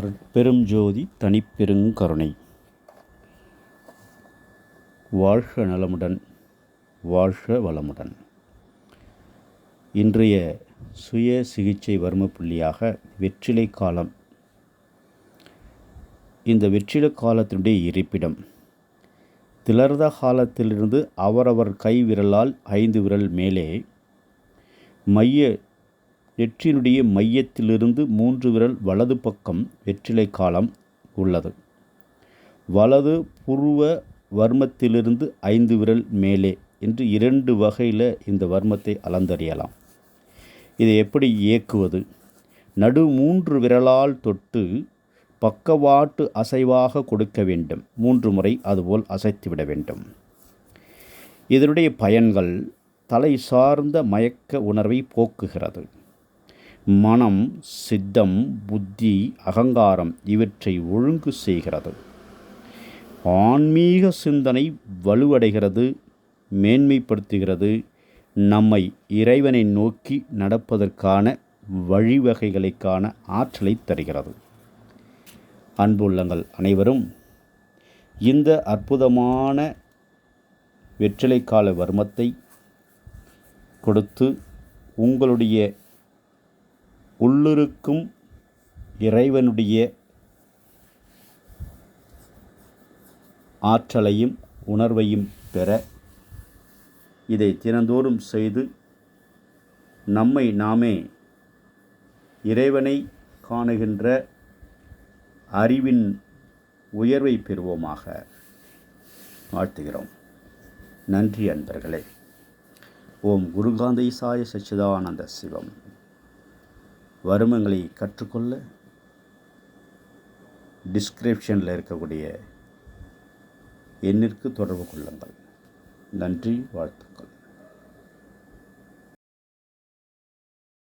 அருட்பெரும் ஜோதி தனிப்பெருங்கருணை வாழ்க நலமுடன் வாழ்க வளமுடன். இன்றைய சுய சிகிச்சை வர்ம புள்ளியாக வெற்றிலை காலம். இந்த வெற்றிலை காலத்தினுடைய இருப்பிடம். திலர்த காலத்திலிருந்து அவரவர் கை விரலால் ஐந்து விரல் மேலே மைய நெற்றினுடைய மையத்திலிருந்து மூன்று விரல் வலது பக்கம் வெற்றிலை காலம் உள்ளது. வலது புருவ வர்மத்திலிருந்து ஐந்து விரல் மேலே என்று இரண்டு வகையில் இந்த வர்மத்தை அளந்தறியலாம். இதை எப்படி இயக்குவது? நடு மூன்று விரலால் தொட்டு பக்கவாட்டு அசைவாக கொடுக்க வேண்டும். மூன்று முறை அதுபோல் அசைத்துவிட வேண்டும். இதனுடைய பயன்கள் தலை சார்ந்த மயக்க உணர்வை போக்குகிறது. மனம் சித்தம் புத்தி அகங்காரம் இவற்றை ஒழுங்கு செய்கிறது. ஆன்மீக சிந்தனை வலுவடைகிறது மேன்மைப்படுத்துகிறது. நம்மை இறைவனை நோக்கி நடப்பதற்கான வழிவகைகளுக்கான ஆற்றலை தருகிறது. அன்புள்ளங்கள் அனைவரும் இந்த அற்புதமான வெற்றிலைக்கால வர்மத்தை கொடுத்து உங்களுடைய உள்ளிருக்கும் இறைவனுடைய ஆற்றலையும் உணர்வையும் பெற இதை தினந்தோறும் செய்து நம்மை நாமே இறைவனை காணுகின்ற அறிவின் உயர்வை பெறுவோமாக வாழ்த்துகிறோம். நன்றி அன்பர்களே. ஓம் குருகாந்தை சாய சச்சிதானந்த சிவம். வருமங்களை கற்றுக்கொள்ள டிஸ்கிரிப்ஷனில் இருக்கக்கூடிய எண்ணிற்கு தொடர்பு கொள்ளுங்கள். நன்றி வாழ்த்துக்கள்.